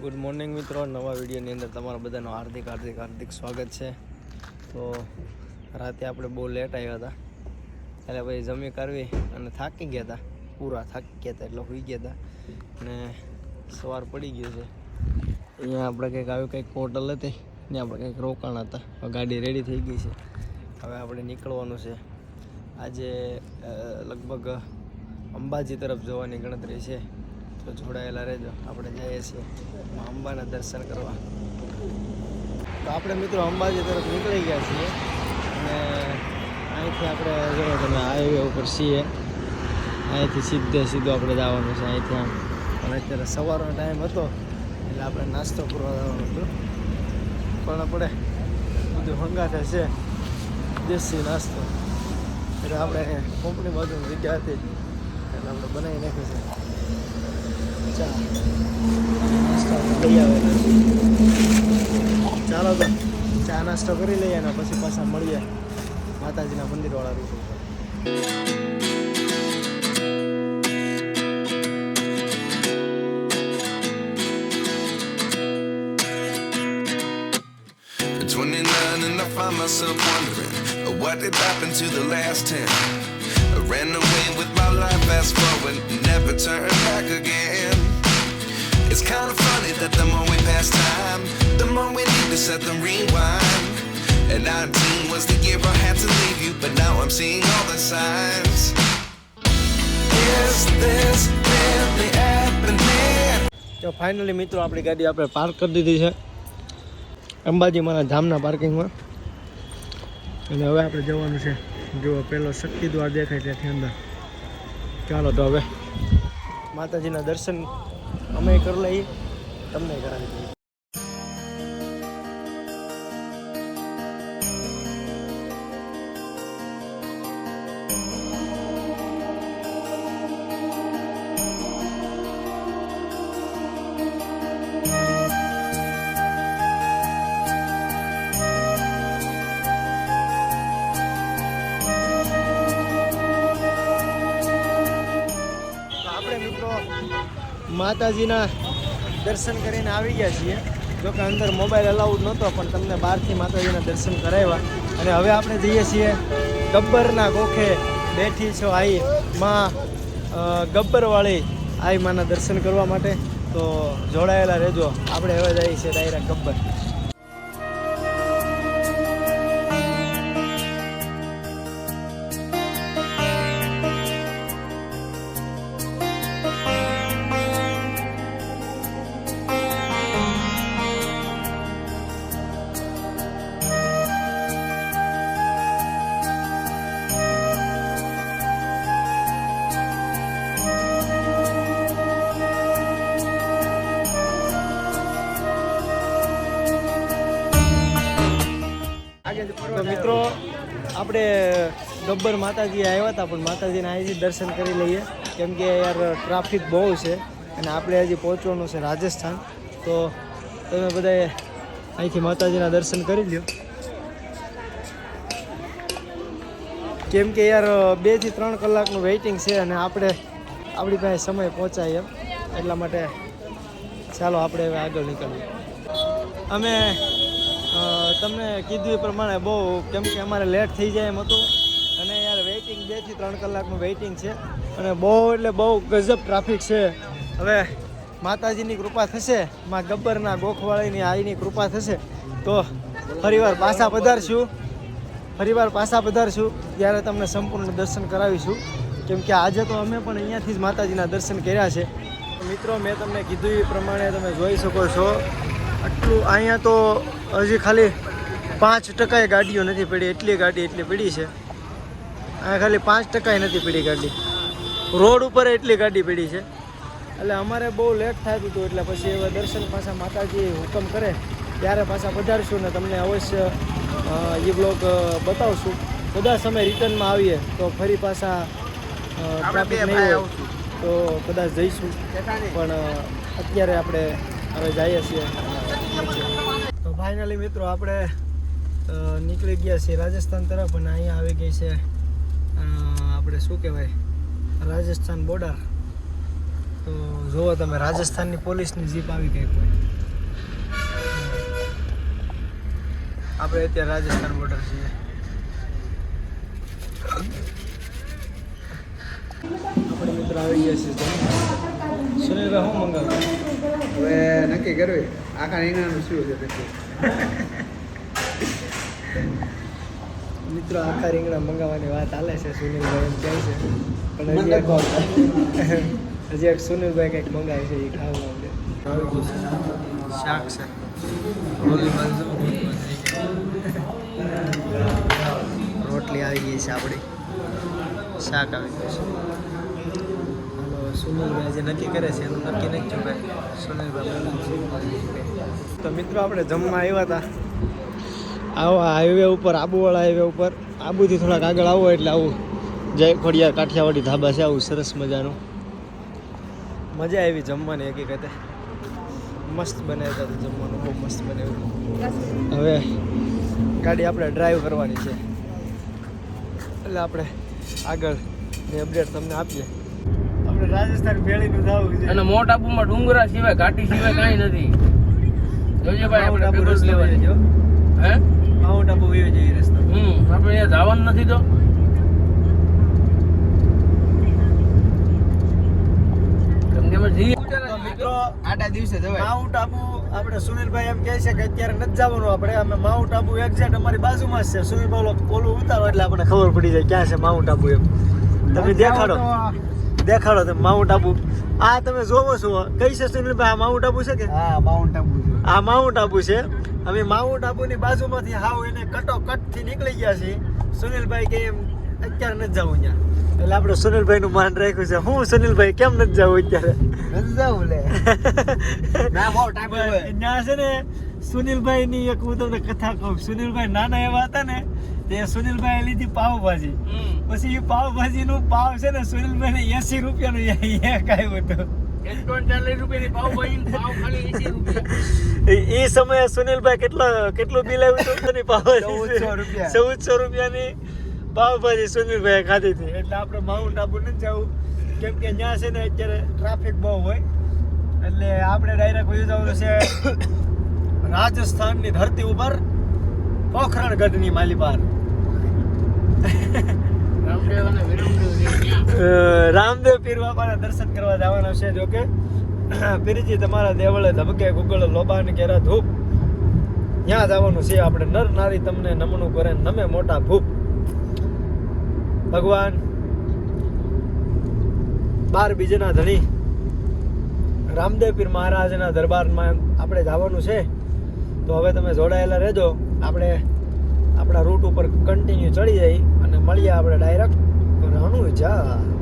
Good morning મિત્રો, નવા વિડીયોની અંદર તમારા બધાનું હાર્દિક હાર્દિક હાર્દિક સ્વાગત છે. તો રાતે આપણે બહુ લેટ આવ્યા હતા. એટલે ભાઈ જમી કરવી અને થાકી ગયા હતા. પૂરા થાકી ગયા હતા એટલે હોઈ ગયા હતા. અને સવાર પડી ગયો છે. અહીંયા આપણે કંઈક આવ્યું કંઈક હોટલ હતી. ત્યાં આપણે કંઈક રોકાણ હતા. ગાડી રેડી થઈ ગઈ છે. હવે આપણે નીકળવાનું છે. આજે લગભગ અંબાજી તરફ જવાની ગણતરી છે. તો જોડાયેલા રહેજો. આપણે જઈએ છીએ અંબાના દર્શન કરવા. તો આપણે મિત્રો અંબાજી તરફ નીકળી ગયા છીએ અને અહીંથી આપણે જો તમે હાઈવે ઉપર છીએ, અહીંથી સીધે સીધું આપણે જવાનું છે. અહીંથી આમ પણ અત્યારે સવારનો ટાઈમ હતો, એટલે આપણે નાસ્તો કરવા જવાનું હતું. પણ આપણે બધું હંગાથે છે, દેશી નાસ્તો. એટલે આપણે કંપની બાજુની જગ્યા હતી એટલે આપણે બનાવી નાખ્યું છે. ચા નાસ્તો લઈ આવેલા ચાલો તો ચા નાસ્તો કરી લઈએ અને પછી પાછા મળીએ માતાજીના મંદિરવાળા રૂટ ઉપર At 29 and I find myself wondering uh, what did happen to the last 10. I ran away with my life, fast forward, never turn back again. It's kind of funny that the more we pass time, the more we need to set them rewind. And 19 was the year I had to leave you, but now I'm seeing all the signs. Is this really happening? તો finally મિત્રો આપણી ગાડી આપણે park કરી દીધી છે અંબાજીમાંના ધામના પાર્કિંગમાં અને હવે આપણે જવાનું છે જો પેલો શક્તિ દ્વાર દેખાય ત્યાંથી અંદર ચાલો તો હવે માતાજીના દર્શન અમે કરી લઈએ તમને કરાવી માતાજીના દર્શન કરીને આવી ગયા છીએ. જો કે અંદર મોબાઈલ અલાઉડ નહોતો, પણ તમને બહારથી માતાજીના દર્શન કરાવ્યા. અને હવે આપણે જઈએ છીએ ગબ્બરના ગોખે બેઠી છો આઈ માં ગબ્બરવાળી આઈ માના દર્શન કરવા માટે. તો જોડાયેલા રહેજો. આપણે હવે જઈએ છીએ ડાયરા ગબ્બર. ગબ્બર માતાજી આવ્યા હતા, પણ માતાજીના અહીંથી દર્શન કરી લઈએ. કેમ કે યાર, ટ્રાફિક બહુ છે અને આપણે હજી પહોંચવાનું છે રાજસ્થાન. તો તમે બધાએ અહીંથી માતાજીના દર્શન કરી લ્યો. કેમ કે યાર, બેથી ત્રણ કલાકનું વેઇટિંગ છે અને આપણે આપણી પાસે સમય પહોંચાય એમ. એટલા માટે ચાલો આપણે હવે આગળ નીકળીએ. અમે તમને કીધું એ પ્રમાણે બહુ, કેમ કે અમારે લેટ થઈ જાય એમ હતું. વેઇટિંગ બેથી ત્રણ કલાકનું વેઇટિંગ છે. અને બહુ એટલે બહુ ગજબ ટ્રાફિક છે. હવે માતાજીની કૃપા થશે, માં ગબ્બરના ગોખવાળીની આઈની કૃપા થશે, તો ફરીવાર પાછા પધારશું. ફરીવાર પાછા પધારશું. ત્યારે તમને સંપૂર્ણ દર્શન કરાવીશું. કેમ કે આજે તો અમે પણ અહીંયાથી જ માતાજીના દર્શન કર્યા છે. મિત્રો, મેં તમને કીધું એ પ્રમાણે તમે જોઈ શકો છો. આટલું અહીંયા તો હજી ખાલી પાંચ ટકાએ ગાડીઓ નથી પડી, એટલી ગાડી, એટલી પડી છે. અહીંયા ખાલી પાંચ ટકા નથી પડી ગાડી. રોડ ઉપર એટલી ગાડી પડી છે. એટલે અમારે બહુ લેટ થતું હતું એટલે પછી એવા દર્શન પાછા માતાજી હુકમ કરે ત્યારે પાછા પધારશું ને તમને અવશ્ય એ બ્લોગ બતાવશું. બધા સમય રિટર્નમાં આવીએ તો ફરી પાછા ટ્રાફિક નહીં હોય તો કદાચ જઈશું. પણ અત્યારે આપણે હવે જઈએ છીએ. તો ફાઇનલી મિત્રો આપણે નીકળી ગયા છીએ રાજસ્થાન તરફ અને અહીંયા આવી ગઈ છે આપણે શું કહેવાય? રાજસ્થાન બોર્ડર તો જુઓ તમે, રાજસ્થાનની પોલીસની જીપ આવી ગઈ કોઈ. આપણે અત્યારે રાજસ્થાન બોર્ડર છીએ. આપણે મિત્ર આવી ગયા છીએ સુનિલ શું મંગાવ્યું? હવે નક્કી કરવી. આખા રીંગણાનું શું છે મિત્રો આખા રીંગણા મંગાવવાની વાત હાલે છે સુનિલભાઈ એમ કહે છે. પણ હજી એક હજી એક સુનિલભાઈ કંઈક મંગાવે છે એ ખાવા માટે. શાક છે. રોટલી આવી ગઈ છે આપણી. શાક આવી ગયું છે. સુનિલભાઈ જે નક્કી કરે છે એનું નક્કી નહીં ભાઈ સુનિલભાઈ તો મિત્રો આપણે જમવા આવ્યા હતા. આવો હાઈવે ઉપર આબુવાળા હાઈવે ઉપર આબુથી થોડાક આગળ આવો એટલે આવું જય ખોડિયા કાઠિયાવાડી ધાબા છે આવું સરસ મજાનું. મજા આવી જમવાની હકીકતે. મસ્ત હતા જમવાનું બહુ મસ્ત બનાવ્યું હવે ગાડી આપણે ડ્રાઈવ કરવાની છે. એટલે આપણે આગળ અપડેટ તમને આપીએ. આપણે રાજસ્થાન ભેળીનું થવું અને મોટ આબુમાં ડુંગરા સિવાય ઘાટી સિવાય કાંઈ નથી. જોજે ભાઈ આપણે લેવાની. જો. હે? માઉન્ટ આબુ વયો જઈએ રસ્તો. હમ આપણે અહીંયા જવાનું નથી તો? કેમ કે અમે જઈએ. તો મિત્રો આટા દિવસે જવાય. માઉન્ટ આબુ આપણે સુનિલભાઈ એમ કહે છે કે અત્યારે નથી જવાનું આપણે. અમે માઉન્ટ આબુ એક્ઝેક્ટ અમારી બાજુમાં છે. સુનિલભાઈ ઓલું ઉતારો એટલે આપણને ખબર પડી જાય ક્યાં છે માઉન્ટ આબુ એમ. તમે દેખાડો. દેખાડો તમે માઉન્ટ આબુ આ તમે જોવો છો. કઈ છે સુનિલભાઈ? આ માઉન્ટ આબુ છે કે? હા માઉન્ટ આબુ આ માઉન્ટ આબુ છે. અમે માઉન્ટ આબુની બાજુમાંથી હાવ એને કટો કટથી નીકળી ગયા છીએ સુનિલભાઈ કે એમ અત્યારે નથી જવું ત્યાં એટલે આપણે સુનિલભાઈનું માન રાખ્યું છે. હું સુનિલભાઈ કેમ નથી જવું અત્યારે? નથી જવું લે. ત્યાં છે ને સુનિલભાઈ ની એક હું તમને કથા કહું. સુનિલભાઈ નાના એવા હતા ને તે સુનિલભાઈ લીધી પાવભાજી. પછી એ પાવભાજી નું પાવ છે ને સુનિલભાઈ ને એસી રૂપિયાનું એક આવ્યું હતું. એ એ સમયે સુનિલભાઈ કેટલા કેટલું બિલ આવ્યું હતું પાવભાજી 1400 રૂપિયા. ચૌદસો રૂપિયાની પાવભાજી સુનિલભાઈ ખાધી હતી. એટલે આપણે માઉન્ટ આબુ નથી જવું. કેમ કે ત્યાં છે ને અત્યારે ટ્રાફિક બહુ હોય. એટલે આપણે ડાયરેક્ટ વયું જવાનું છે રાજસ્થાનની ધરતી ઉપર પોખરણગઢની માલીપાર રામદેવ અને વિરમદેવ રામદેવ પીર બાપાના દર્શન કરવા જવાના છે જો કે. પીરજી તમારા દેવળે ધબકે, ગુગળ લોબાન કેરા ધૂપ. ત્યાં જવાનું છે આપણે નર નારી તમને નમણું કરે, નમે મોટા ભૂપ. ભગવાન, બાર બીજના ધણી. રામદેવ પીર મહારાજના દરબારમાં આપણે જવાનું છે. તો હવે તમે જોડાયેલા રહેજો. આપણે આપણા રૂટ ઉપર કન્ટિન્યુ ચડી જઈ અને મળીએ આપણે ડાયરેક્ટ રણુજા તો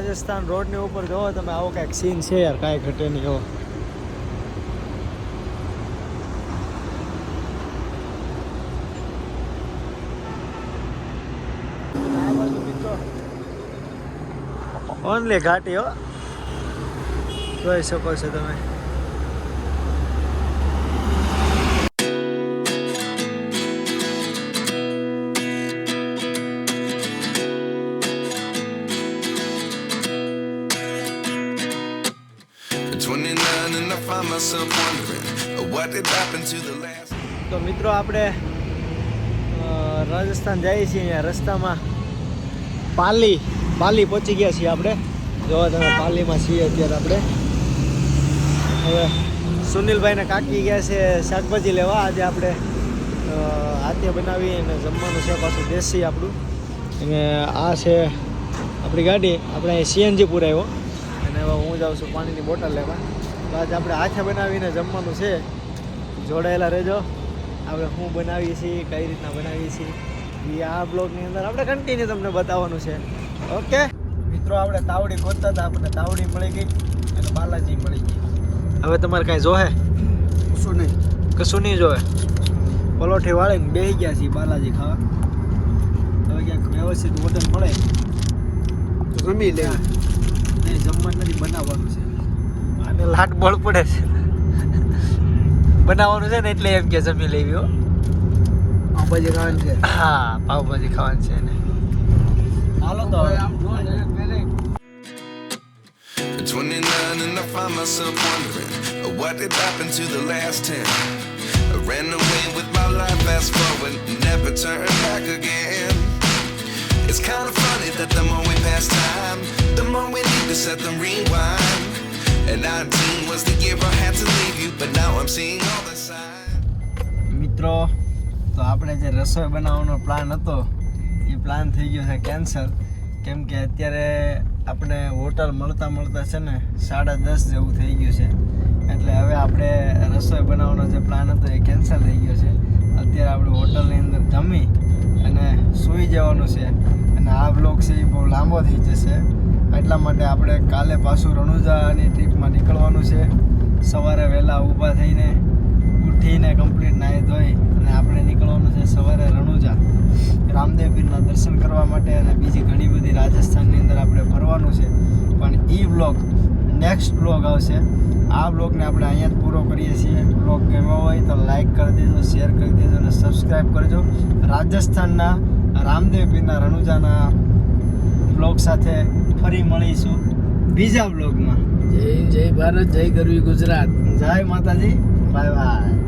રાજસ્થાન રોડની ઉપર જોવો તમે, આવો કાંઈક સીન છે યાર કાંઈ ઘટે નહીં હો ઓનલી ઘાટી, હો. જોઈ શકો છો તમે. 29 and I find myself wondering uh. તો મિત્રો આપણે રાજસ્થાન જઈએ છીએ અહીંયા રસ્તામાં. પાલી પાલી પહોંચી ગયા છીએ આપણે. જો તમે, પાલીમાં છીએ અત્યારે આપણે. હવે સુનિલભાઈને કાકી ગયા છે શાકભાજી લેવા. આજે આપણે હાથે બનાવી અને જમવાનું છે પાછું દેશી આપણું. અને આ છે આપણી ગાડી. આપણે સીએનજી પુરાવ્યો અને હવે હું જાઉં છું પાણીની બોટલ લેવા. તો આજે આપણે હાથે બનાવીને જમવાનું છે. જોડાયેલા રહેજો. આપણે શું બનાવીએ છીએ કઈ રીતના બનાવીએ છીએ એ આ બ્લોગની અંદર આપણે કન્ટિન્યુ તમને બતાવવાનું છે. ઓકે? મિત્રો આપણે તાવડી ગોતતા હતા આપણને તાવડી મળી ગઈ અને બાલાજી મળી ગઈ. હવે તમારે કાંઈ જોહે શું નહીં. કશું નહીં જોવે? પલોઠી વાળીને બેસી ગયા છીએ બાલાજી ખાવા. હવે ક્યાંક વ્યવસ્થિત હોટલ મળે. જમી લે ને જમવાનું નથી બનાવવાનું છે અને લાટ બળ પડે છે બનાવવાનું છે ને એટલે એમ કે જમી લેવી હો આ ખાવાની છે હા પાવભાજી ખાવાની છે ને હાલો તો હવે. At 29 and I find myself wondering uh, what did happen to the last 10. I ran away with my life, fast forward, never turn back again. It's kind of funny that the more we pass time, the more we need to set them rewind. And 19 was the year I had to leave you, but now I'm seeing all the signs. મિત્રો તો આપણે જે રસોઈ બનાવવાનો plan હતો એ plan થઈ ગયો છે કેન્સલ કેમ કે અત્યારે આપણે હોટલ મળતા મળતા છે ને સાડા દસ જેવું થઈ ગયું છે એટલે હવે આપણે રસોઈ બનાવવાનો જે પ્લાન હતો એ કેન્સલ થઈ ગયો છે અત્યારે આપણે હોટલની અંદર જમી અને સૂઈ જવાનું છે અને આ બ્લોગ છે એ બહુ લાંબો થઈ જશે. એટલા માટે આપણે કાલે પાછું રણુજાની ટ્રીપમાં નીકળવાનું છે. સવારે વહેલા ઊભા થઈને, ઉઠીને કમ્પ્લીટ નાહી ધોઈ અને આપણે નીકળવાનું છે સવારે રણુજા. રામદેવપીરના દર્શન કરવા માટે અને બીજી ઘણી બધી રાજસ્થાનની અંદર આપણે ફરવાનું છે. પણ એ બ્લોગ નેક્સ્ટ બ્લોગ આવશે. આ બ્લોગને આપણે અહીંયા જ પૂરો કરીએ છીએ. બ્લોગ ગમ્યો હોય તો લાઈક કરી દેજો શેર કરી દેજો અને સબસ્ક્રાઈબ કરજો. રાજસ્થાનના રામદેવ પીરના રણુજાના બ્લોગ સાથે ફરી મળીશું. બીજા બ્લોગમાં જય જય ભારત જય ગરવી ગુજરાત. જય માતાજી. Bye bye.